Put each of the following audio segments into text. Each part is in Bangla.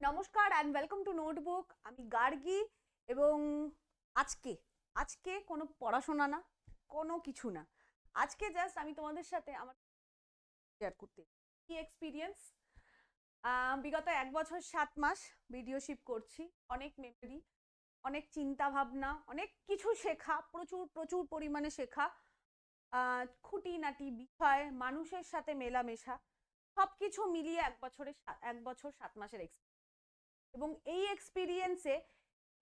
নমস্কার অ্যান্ড ওয়েলকাম টু নোটবুক আমি গার্গি এবং আজকে আজকে কোনো পড়াশোনা না, কোনো কিছু না। আজকে জাস্ট আমি তোমাদের সাথে আমার শেয়ার করতে কি এক্সপিরিয়েন্স বিগত এক বছর সাত মাস ভিডিওশিপ করছি। অনেক মেমরি অনেক চিন্তা ভাবনা অনেক কিছু শেখা, প্রচুর প্রচুর পরিমাণে শেখা। খুঁটিনাটি, বিষয়, মানুষের সাথে মেলামেশা সব কিছু মিলিয়ে এক বছরের সা- এক বছর সাত মাসের এবং এই এক্সপিরিয়েন্সে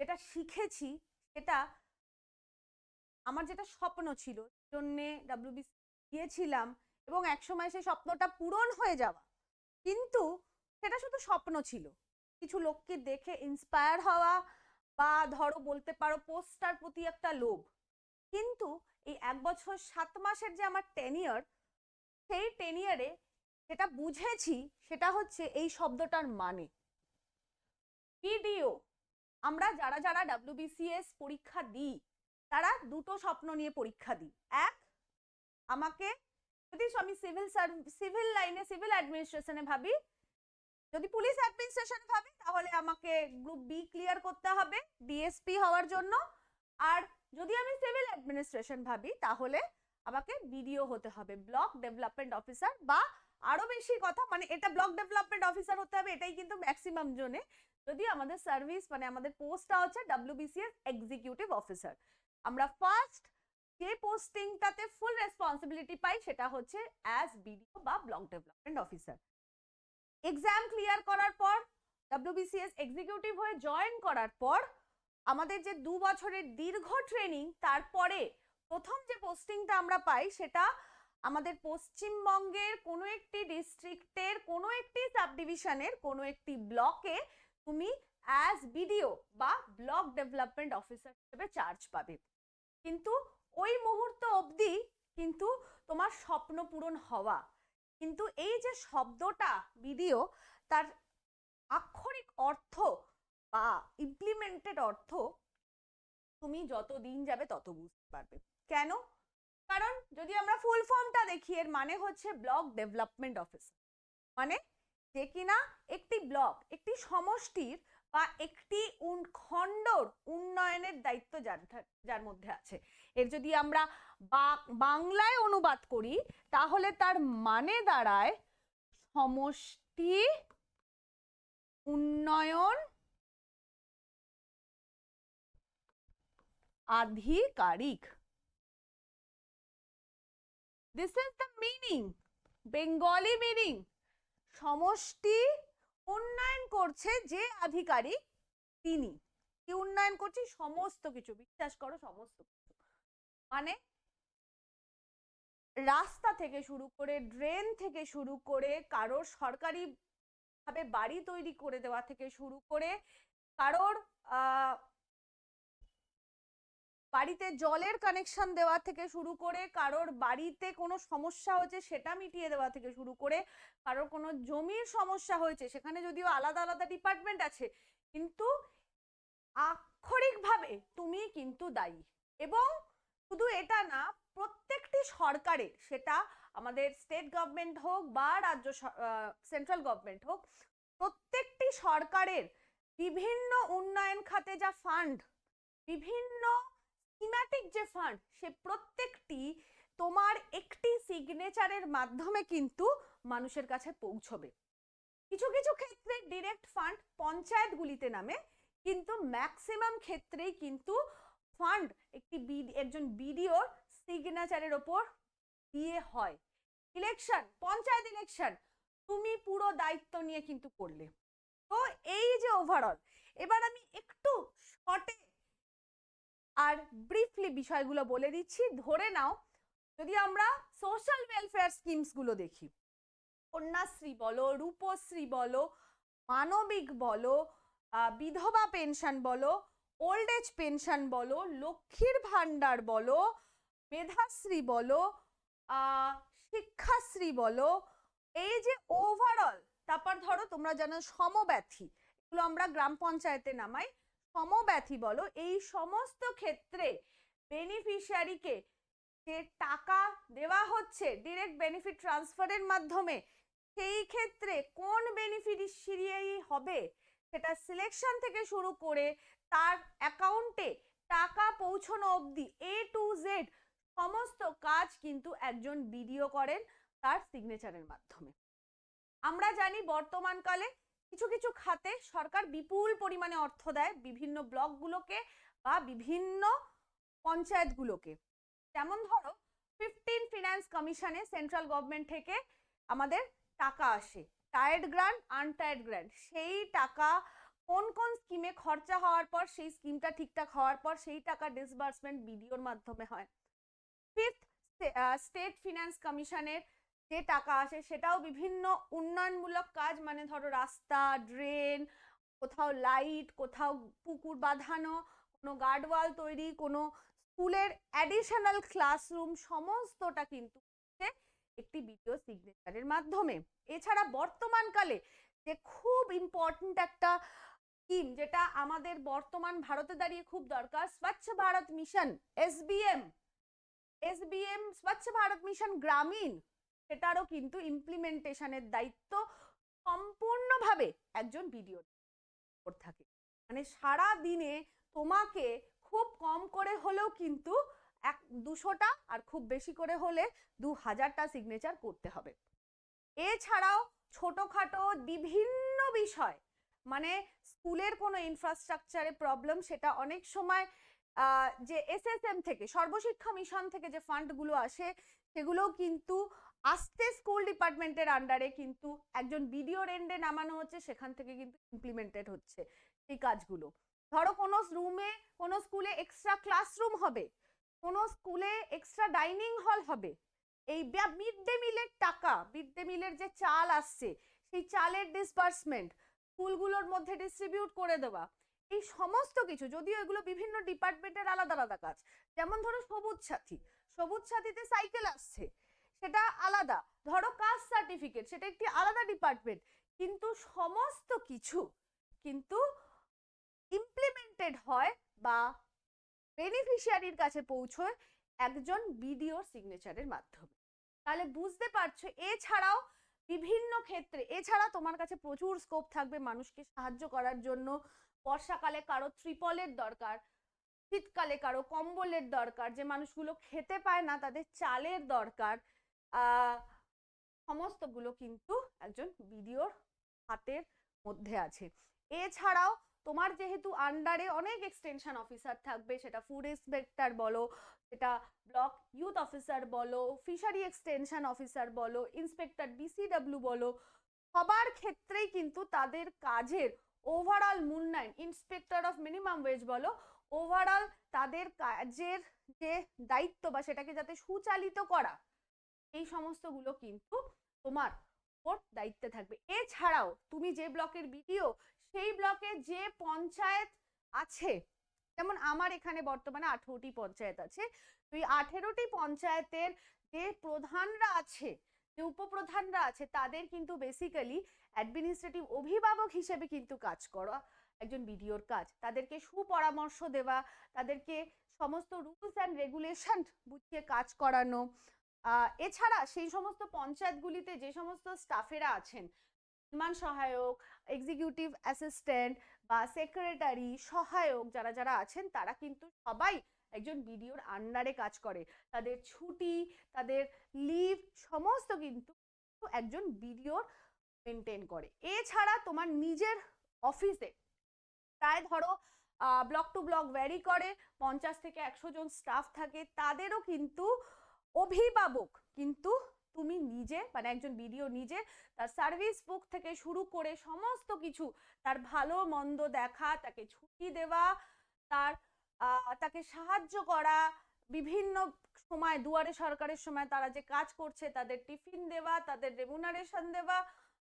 যেটা শিখেছি, সেটা আমার যেটা স্বপ্ন ছিল জন্যে ডাব্লিউবিসি গিয়েছিলাম এবং একসময় সেই স্বপ্নটা পূরণ হয়ে যাওয়া। কিন্তু সেটা শুধু স্বপ্ন ছিল। কিছু লোককে দেখে ইন্সপায়ার হওয়া বা ধরো বলতে পারো পোস্টার প্রতি একটা লোভ। কিন্তু এই এক বছর সাত মাসের যে আমার টেনিয়ার সেই টেনিয়ারে যেটা বুঝেছি, সেটা হচ্ছে এই শব্দটার মানে। পিডিও আমরা যারা যারা ডাব্লিউবিসিএস পরীক্ষা দিই, তারা দুটো স্বপ্ন নিয়ে পরীক্ষা দিই। এক, আমাকে যদি আমি সিভিল সিভিল লাইনে সিভিল অ্যাডমিনিস্ট্রেশনে ভাবি, যদি পুলিশ অ্যাডমিনিস্ট্রেশনে ভাবি, তাহলে আমাকে গ্রুপ বি ক্লিয়ার করতে হবে ডিএসপি হওয়ার জন্য। আর যদি আমি সিভিল অ্যাডমিনিস্ট্রেশন ভাবি, তাহলে আমাকে বিডিও হতে হবে ব্লক ডেভেলপমেন্ট অফিসার বা আরও বেশি কথা মানে এটা ব্লক ডেভেলপমেন্ট অফিসার হতে হবে, এটাই কিন্তু ম্যাক্সিমাম জনে। যদি আমাদের সার্ভিস মানে আমাদের পোস্টটা হচ্ছে ডাব্লিউবিসিএস এক্সিকিউটিভ অফিসার আমরা ফার্স্ট যে পোস্টিংটাতে ফুল রেসপন্সিবিলিটি পাই সেটা হচ্ছে অ্যাজ বিডিও বা block development officer exam clear করার পর ডাব্লিউবিসিএস এক্সিকিউটিভ হয়ে জয়েন করার পর, আমাদের যে দু বছরের দীর্ঘ ট্রেনিং তারপরে প্রথম যে পোস্টিংটা আমরা পাই সেটা আমাদের পশ্চিমবঙ্গের কোনো একটি ডিস্ট্রিক্টের কোনো একটি সাবডিভিশনের কোনো একটি ব্লকে তুমি অ্যাজ বিডিও বা ব্লক ডেভেলপমেন্ট অফিসার হিসেবে চার্জ পাবে। কিন্তু ওই মুহূর্ত অবধি কিন্তু তোমার স্বপ্ন পূরণ হওয়া। কিন্তু এই যে শব্দটা বিডিও তার আক্ষরিক অর্থ বা ইমপ্লিমেন্টেড অর্থ তুমি যত দিন যাবে তত বুঝতে পারবে। কেন? কারণ যদি আমরা ফুল ফর্মটা দেখি, এর মানে হচ্ছে ব্লক ডেভেলপমেন্ট অফিসার মানে যে কিনা একটি ব্লক, একটি সমষ্টির বা একটি খণ্ডর উন্নয়নের দায়িত্ব যার যার মধ্যে আছে। এর যদি আমরা বাংলায় অনুবাদ করি, তাহলে তার মানে দাঁড়ায় সমষ্টি, উন্নয়ন, আধিকারিক। This is the meaning Bengali meaning সমষ্টি উন্নয়ন করছে যে আধিকারিক তিনি। কি উন্নয়ন করছে? সমস্ত কিছু বিশ্বাস করো সমস্ত কিছু। মানে রাস্তা থেকে শুরু করে ড্রেন থেকে শুরু করে কারোর সরকারি ভাবে বাড়ি তৈরি করে দেওয়া থেকে শুরু করে কারোর আহ, বাড়িতে জলের কানেকশন দেওয়া থেকে শুরু করে কারোর বাড়িতে কোনো সমস্যা হয়েছে সেটা মিটিয়ে দেওয়া থেকে শুরু করে কারোর কোনো জমির সমস্যা হয়েছে সেখানে যদিও আলাদা আলাদা ডিপার্টমেন্ট আছে, কিন্তু আক্ষরিকভাবে তুমি কিন্তু দায়ী। এবং শুধু এটা না, প্রত্যেকটি সরকারের, সেটা আমাদের স্টেট গভর্নমেন্ট হোক বা রাজ্য সেন্ট্রাল গভর্নমেন্ট হোক, প্রত্যেকটি সরকারের বিভিন্ন উন্নয়ন খাতে যা ফান্ড বিভিন্ন স্কিম্যাটিক যে ফান্ড সে প্রত্যেকটি তোমার একটি সিগনেচারের মাধ্যমে কিন্তু মানুষের কাছে পৌঁছবে। কিছু কিছু ক্ষেত্রে ডিরেক্ট ফান্ড পঞ্চায়েতগুলিতে নামে, কিন্তু ম্যাক্সিমাম ক্ষেত্রেই কিন্তু ফান্ড একটি বি- একজন বিডিওর সিগনেচারের ওপর দিয়ে হয়। ইলেকশন পঞ্চায়েত ইলেকশন তুমি পুরো দায়িত্ব নিয়ে কিন্তু করলে। তো এই যে ওভারঅল এবার আমি একটু শর্টে আর ব্রিফলি বিষয়গুলো বলে দিচ্ছি। ধরে নাও, যদি আমরা সোশ্যাল ওয়েলফেয়ার স্কিমসগুলো দেখি, কন্যাশ্রী বলো, রূপশ্রী বলো, মানবিক বলো বিধবা পেনশন বলো ওল্ড এজ পেনশন বলো, লক্ষ্মীর ভান্ডার বলো, মেধাশ্রী বলো শিক্ষাশ্রী বলো, এই যে ওভারঅল তারপর ধরো তোমরা জানো সমব্যথী, এগুলো আমরা গ্রাম পঞ্চায়েতে নামাই সমব্যথী বলো, এই সমস্ত ক্ষেত্রে বেনিফিশিয়ারিকে যে টাকা দেওয়া হচ্ছে ডিরেক্ট বেনিফিট ট্রান্সফারের মাধ্যমে, সেই ক্ষেত্রে কোন বেনিফিশিয়ারি হবে? সেটা সিলেকশন থেকে শুরু করে তার অ্যাকাউন্টে টাকা পৌঁছানো অবধি এ টু জেড সমস্ত কাজ কিন্তু একজন বিডিও করেন তার সিগনেচারের মাধ্যমে। আমরা জানি বর্তমানকালে কিছু কিছু খাতে সরকার বিপুল পরিমাণে অর্থ দেয় বিভিন্ন ব্লকগুলোকে বা বিভিন্ন পঞ্চায়েতগুলোকে। যেমন ধরো ফিফটিন ফিনান্স কমিশনে সেন্ট্রাল গভর্নমেন্ট থেকে আমাদের টাকা আসে। টায়ার্ড গ্রান্ট আনটায়ার্ড গ্রান্ট সেই টাকা কোন কোন স্কিমে খরচা হওয়ার পর, সেই স্কিমটা ঠিকঠাক হওয়ার পর, সেই টাকা ডিসবার্সমেন্ট বিডিওর মাধ্যমে হয়। ফিফথ স্টেট ফিনান্স কমিশনের যে টাকা আসে সেটাও বিভিন্ন উন্নয়নমূলক কাজ মানে ধরো রাস্তা, ড্রেন, কোথাও লাইট, কোথাও পুকুর বাঁধানো, কোনো গার্ডওয়াল তৈরি, কোনো স্কুলের অ্যাডিশনাল ক্লাসরুম, সমস্তটা কিন্তু একটি ভিডিও সিগনেচারের মাধ্যমে। এছাড়া বর্তমানকালে যে খুব ইম্পর্ট্যান্ট একটা স্কিম যেটা আমাদের বর্তমান ভারতে দাঁড়িয়ে খুব দরকার, স্বচ্ছ ভারত মিশন এসবিএম এসবিএম স্বচ্ছ ভারত মিশন গ্রামীণ সেটারও কিন্তু ইমপ্লিমেন্টেশনের দায়িত্ব সম্পূর্ণভাবে একজন বিডিও থাকে। মানে সারা দিনে তোমাকে খুব কম করে হলেও কিন্তু এক দুশোটা আর খুব বেশি করে হলে দু হাজারটা সিগনেচার করতে হবে। এছাড়াও ছোটোখাটো বিভিন্ন বিষয় মানে স্কুলের কোনো ইনফ্রাস্ট্রাকচারে প্রবলেম সেটা অনেক সময় যে এসএসএম থেকে সর্বশিক্ষা মিশন থেকে যে ফান্ডগুলো আসে সেগুলোও কিন্তু আস্তে স্কুল ডিপার্টমেন্টের আন্ডারে কিন্তু একজন ভিডিও রেন্ডে নামানো হচ্ছে, সেখান থেকে কিন্তু ইমপ্লিমেন্টেড হচ্ছে এই কাজগুলো। ধরো কোনো রুমে কোনো স্কুলে এক্সট্রা ক্লাসরুম হবে, কোনো স্কুলে এক্সট্রা ডাইনিং হল হবে, এই মিড ডে মিলের টাকা মিড ডে মিলের যে চাল আসছে, সেই চালের ডিসবার্সমেন্ট স্কুলগুলোর মধ্যে ডিস্ট্রিবিউট করে দেওয়া, এই সমস্ত কিছু, যদিও এগুলো বিভিন্ন ডিপার্টমেন্টের আলাদা আলাদা কাজ। যেমন ধরো সবুজ সাথী সবুজ সাথীতে সাইকেল আসছে সেটা আলাদা। ধরো কাস্ট সার্টিফিকেট সেটা একটি আলাদা ডিপার্টমেন্ট কিন্তু সমস্ত কিছু কিন্তু ইমপ্লিমেন্টেড হয় বা বেনিফিশিয়ারির কাছে পৌঁছয় একজন বিডিও সিগনেচারের মাধ্যমে। তাহলে বুঝতে পারছ, এছাড়াও বিভিন্ন ক্ষেত্রে, এছাড়া তোমার কাছে প্রচুর স্কোপ থাকবে মানুষকে সাহায্য করার জন্য। বর্ষাকালে কারও ত্রিপলের দরকার, শীতকালে কারও কম্বলের দরকার, যে মানুষগুলো খেতে পায় না তাদের চালের দরকার। সমস্তগুলো কিন্তু একজন ভিডিওর হাতের মধ্যে আছে। এছাড়াও তোমার যেহেতু আন্ডারে অনেক এক্সটেনশন অফিসার থাকবে, সেটা ফুড ইন্সপেক্টর বলো, সেটা ব্লক ইউথ অফিসার বলো ফিশারি এক্সটেনশন অফিসার বলো ইন্সপেক্টর ডিসিডব্লিউ বলো, সবার ক্ষেত্রেই কিন্তু তাদের কাজের ওভারঅল মূল্যায়ন ইন্সপেক্টর অফ মিনিমাম ওয়েজ বলো ওভারঅল তাদের কাজের যে দায়িত্ব বা সেটাকে যাতে সুচালিত করা এই সমস্তগুলো কিন্তু তোমার ওপর দায়িত্বে থাকবে। এছাড়াও তুমি যে ব্লকের বিডিও, সেই ব্লকে যে পঞ্চায়েত আছে, যেমন আমার এখানে বর্তমানে আঠেরোটি পঞ্চায়েত আছে তো আঠেরোটি পঞ্চায়েতের যে প্রধানরা আছে, যে উপপ্রধানরা আছে, তাদের কিন্তু বেসিক্যালি অ্যাডমিনিস্ট্রেটিভ অভিভাবক হিসেবে কিন্তু কাজ করা, একজন বিডিওর কাজ। তাদেরকে সুপরামর্শ দেওয়া, তাদেরকে সমস্ত রুলস অ্যান্ড রেগুলেশন বুঝিয়ে কাজ করানো এছাড়া সেই সমস্ত পঞ্চায়েতগুলিতে যে সমস্ত স্টাফেরা আছেন নির্মাণ সহায়ক এক্সিকিউটিভ অ্যাসিস্ট্যান্ট বা সেক্রেটারি সহায়ক যারা যারা আছেন, তারা কিন্তু সবাই একজন বিডিওর আন্ডারে কাজ করে। তাদের ছুটি, তাদের লিভ সমস্ত কিন্তু একজন বিডিওর মেনটেন করে। এছাড়া তোমার নিজের অফিসে প্রায় ধরো ব্লক টু ব্লক ভ্যারি করে, পঞ্চাশ থেকে একশো জন স্টাফ থাকে, তাদেরও কিন্তু অভিভাবক, কিন্তু তুমি নিজে মানে একজন বিডিও নিজে, তার সার্ভিস বুক থেকে শুরু করে সমস্ত কিছু, তার ভালো মন্দ দেখা, তাকে ছুটি দেওয়া, তার তাকে সাহায্য করা, বিভিন্ন সময়, দুয়ারে সরকারের সময় তারা যে কাজ করছে, তাদের টিফিন দেওয়া, তাদের রেমুনারেশন দেওয়া,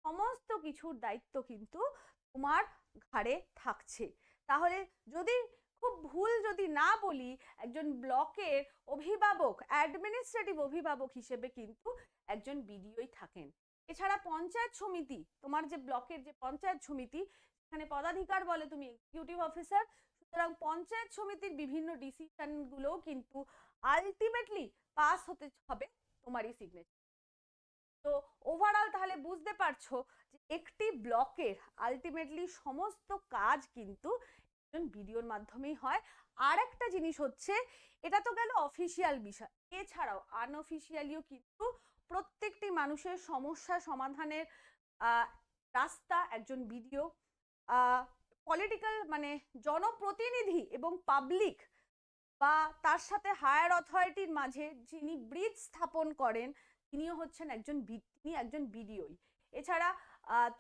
সমস্ত কিছুর দায়িত্ব কিন্তু তোমার ঘাড়ে থাকছে। তাহলে যদি খুব ভুল যদি না বলি, একজন ব্লকের অভিভাবক অ্যাডমিনিস্ট্রেটিভ অভিভাবক হিসেবে কিন্তু একজন বিডিওই থাকেন। এছাড়া পঞ্চায়েত সমিতি, তোমার যে ব্লকের যে পঞ্চায়েত সমিতি, সেখানে পদাধিকার বলে তুমি এক্সিকিউটিভ অফিসার সুতরাং পঞ্চায়েত সমিতির বিভিন্ন ডিসিশনগুলোও কিন্তু আলটিমেটলি পাস হতে হবে তোমারই সিগনেচার তো ওভারঅল তাহলে বুঝতে পারছ যে একটি ব্লকের আলটিমেটলি সমস্ত কাজ কিন্তু ভিডিওর মাধ্যমেই হয়। আর একটা জিনিস হচ্ছে, এটা তো গেল অফিসিয়াল বিষয়। এছাড়াও আনঅফিসিয়ালিও কিন্তু প্রত্যেকটি মানুষের সমস্যা সমাধানের রাস্তা একজন ভিডিও পলিটিক্যাল মানে জনপ্রতিনিধি এবং পাবলিক বা তার সাথে হায়ার অথরিটির মাঝে যিনি ব্রিজ স্থাপন করেন, তিনিও হচ্ছেন একজন তিনি একজন বিডিওই এছাড়া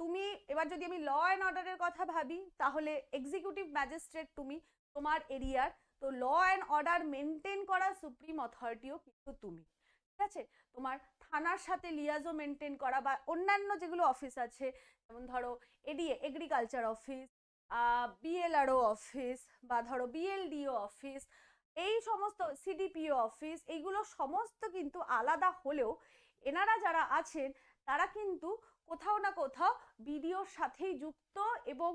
তুমি এবার যদি আমি ল অ্যান্ড অর্ডারের কথা ভাবি, তাহলে এক্সিকিউটিভ ম্যাজিস্ট্রেট তুমি তোমার এরিয়ার তো ল অ্যান্ড অর্ডার মেনটেন করা সুপ্রিম অথরিটিও কিন্তু তুমি। ঠিক আছে? তোমার থানার সাথে লিয়াজও মেনটেন করা বা অন্যান্য যেগুলো অফিস আছে, যেমন ধরো ADA agriculture office BLRO office বা ধরো বিএলডিও অফিস এই সমস্ত সিডিপিও অফিস এইগুলো সমস্ত কিন্তু আলাদা হলেও এনারা যারা আছেন, তারা কিন্তু কোথাও না কোথাও বিডিওর সাথেই যুক্ত এবং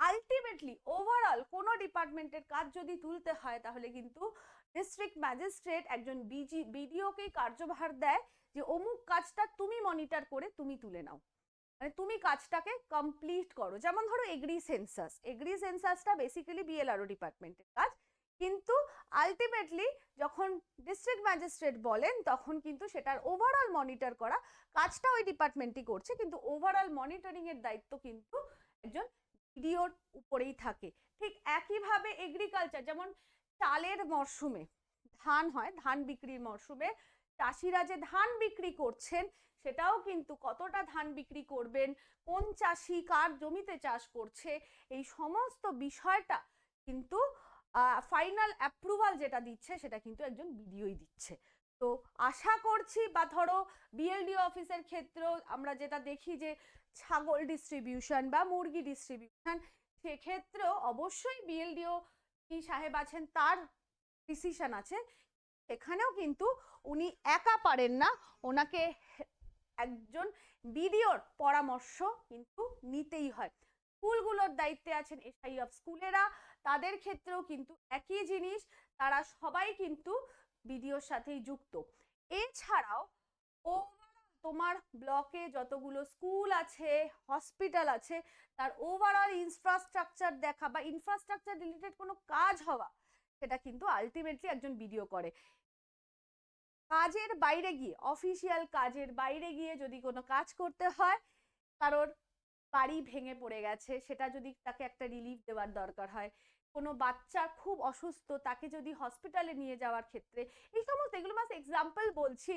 আলটিমেটলি ওভারঅল কোনো ডিপার্টমেন্টের কাজ যদি তুলতে হয়, তাহলে কিন্তু ডিস্ট্রিক্ট ম্যাজিস্ট্রেট একজন বিজি বিডিওকেই কার্যভার দেয় যে, অমুক কাজটা তুমি মনিটর করে তুমি তুলে নাও। মানে তুমি কাজটাকে কমপ্লিট করো। যেমন ধরো এগ্রি সেন্সাস এগ্রি সেন্সাসটা বেসিক্যালি বিএলআরও ডিপার্টমেন্টের কাজ। কিন্তু আলটিমেটলি যখন ডিস্ট্রিক্ট ম্যাজিস্ট্রেট বলেন, তখন কিন্তু সেটার ওভারঅল মনিটর করা কাজটা ওই ডিপার্টমেন্টই করছে। কিন্তু ওভারঅল মনিটরিং এর দায়িত্ব কিন্তু একজন ভিডিওর উপরেই থাকে। ঠিক একইভাবে এগ্রিকালচার যেমন চালের মরশুমে ধান হয়, ধান বিক্রির মরশুমে চাষিরা যে ধান বিক্রি করছেন, সেটাও কিন্তু কতটা ধান বিক্রি করবেন, কোন চাষি কার জমিতে চাষ করছে, এই সমস্ত বিষয়টা কিন্তু ফাইনাল অ্যাপ্রুভাল যেটা দিচ্ছে সেটা কিন্তু একজন বিডিওই দিচ্ছে। তো আশা করছি বা ধরো বিএলডি অফিসের ক্ষেত্রেও আমরা যেটা দেখি যে ছাগল ডিস্ট্রিবিউশন বা মুরগি ডিস্ট্রিবিউশন সেক্ষেত্রেও অবশ্যই বিএলডিও কি সাহেব আছেন তার ডিসিশন আছে। এখানেও কিন্তু উনি একা পারেন না, ওনাকে একজন বিডিওর পরামর্শ কিন্তু নিতেই হয়। স্কুলগুলোর দায়িত্বে আছেন এসআই অফ স্কুলেরা তাদের ক্ষেত্রেও কিন্তু একই জিনিস, তারা সবাই কিন্তু বিডিওর সাথেই যুক্ত। এছাড়াও ও তোমার ব্লকে যতগুলো স্কুল আছে হসপিটাল আছে, তার ওভারঅল ইনফ্রাস্ট্রাকচার দেখা বা ইনফ্রাস্ট্রাকচার রিলেটেড কোনো কাজ হওয়া, সেটা কিন্তু আলটিমেটলি একজন ভিডিও করে। কাজের বাইরে গিয়ে অফিসিয়াল কাজের বাইরে গিয়ে যদি কোনো কাজ করতে হয়, কারোর বাড়ি ভেঙে পড়ে গেছে, সেটা যদি তাকে একটা রিলিফ দেওয়ার দরকার হয় কোনো বাচ্চা খুব অসুস্থ, তাকে যদি হসপিটালে নিয়ে যাওয়ার ক্ষেত্রে, এই সমস্ত এগুলো মাস এক্সাম্পল বলছি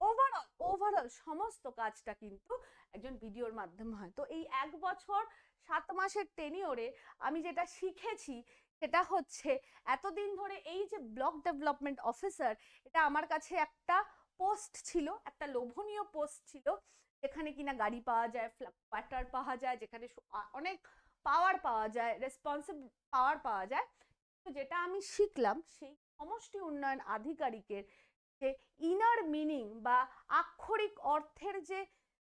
ওভারঅল ওভারঅল সমস্ত কাজটা কিন্তু একজন ভিডিওর মাধ্যমে হয়। তো এই এক বছর, সাত মাসের টেনিওরে আমি যেটা শিখেছি, সেটা হচ্ছে এতদিন ধরে এই যে ব্লক ডেভেলপমেন্ট অফিসার এটা আমার কাছে একটা পোস্ট ছিল, একটা লোভনীয় পোস্ট ছিল, যেখানে কিনা গাড়ি পাওয়া যায় কোয়ার্টার পাওয়া যায়, যেখানে অনেক পাওয়ার পাওয়া যায় রেসপন্সিভ পাওয়ার পাওয়া যায়। তো যেটা আমি শিখলাম সেই সমষ্টি উন্নয়ন আধিকারিকের যে ইনার মিনিং বা আক্ষরিক অর্থের যে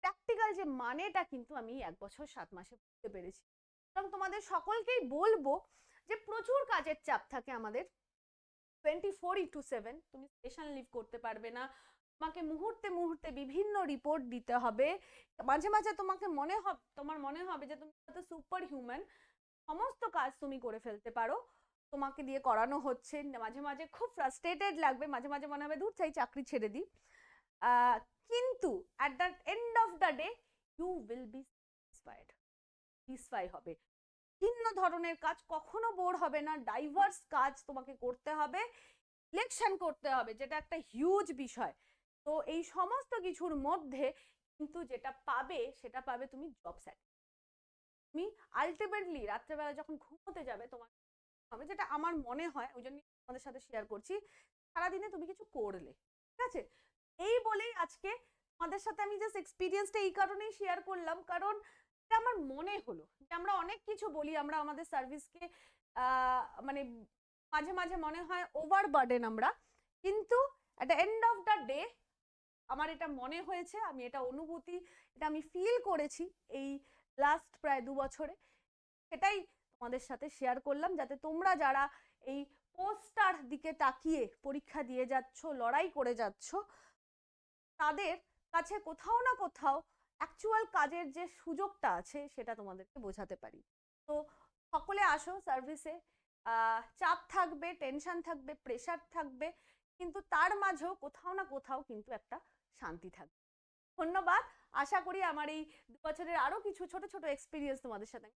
প্র্যাকটিক্যাল যে মানেটা কিন্তু আমি এক বছর সাত মাসে বুঝতে পেরেছি। এবং তোমাদের সকলকেই বলব যে প্রচুর কাজের চাপ থাকে আমাদের। টোয়েন্টি ফোর ইন্টু সেভেন তুমি স্পেশাল লিভ করতে পারবে না তোমাকে মুহূর্তে মুহূর্তে বিভিন্ন রিপোর্ট দিতে হবে। মাঝে মাঝে তোমাকে মনে হবে তোমার মনে হবে যে তুমি হয়তো সুপার হিউম্যান সমস্ত কাজ তুমি করে ফেলতে পারো। তোমাকে দিয়ে করানো হচ্ছে। মাঝে মাঝে খুব ফ্রাস্ট্রেটেড লাগবে। মাঝে মাঝে মনে হবে দূর চাই চাকরি ছেড়ে দিই। কিন্তু at the end of the day you will be satisfied satisfy হবে। ভিন্ন ধরনের কাজ কখনো বোর হবে না। ডাইভার্স কাজ তোমাকে করতে হবে। ইলেকশন করতে হবে, যেটা একটা হিউজ বিষয়। তো এই সমস্ত কিছুর মধ্যে কিন্তু যেটা পাবে, সেটা পাবে তুমি জব তুমি আলটিমেটলি রাত্রেবেলা যখন ঘুমোতে যাবে তোমার হবে, যেটা আমার মনে হয়, ওই জন্য তোমাদের সাথে শেয়ার করছি, সারাদিনে তুমি কিছু করলে, ঠিক আছে? এই বলেই আজকে তোমাদের সাথে আমি জাস্ট এক্সপিরিয়েন্সটা এই কারণেই শেয়ার করলাম, কারণ এটা আমার মনে হলো যে আমরা অনেক কিছু বলি, আমরা আমাদের সার্ভিসকে মানে মাঝে মাঝে মনে হয় ওভার বার্ডেন আমরা, কিন্তু at the end of the day আমার এটা মনে হয়েছে, আমি এটা অনুভূতি, এটা আমি ফিল করেছি এই লাস্ট প্রায় দু বছরে। সেটাই তোমাদের সাথে শেয়ার করলাম, যাতে তোমরা যারা এই পোস্টার দিকে তাকিয়ে পরীক্ষা দিয়ে যাচ্ছ, লড়াই করে যাচ্ছ, তাদের কাছে কোথাও না কোথাও অ্যাকচুয়াল কাজের যে সুযোগটা আছে, সেটা তোমাদেরকে বোঝাতে পারি। তো সকলে আসো সার্ভিসে চাপ থাকবে টেনশন থাকবে প্রেশার থাকবে, কিন্তু তার মাঝেও কোথাও না কোথাও কিন্তু একটা শান্তি থাকবে ধন্যবাদ। আশা করি আমার এই দু বছরের আরও কিছু ছোট ছোট এক্সপিরিয়েন্স তোমাদের সাথে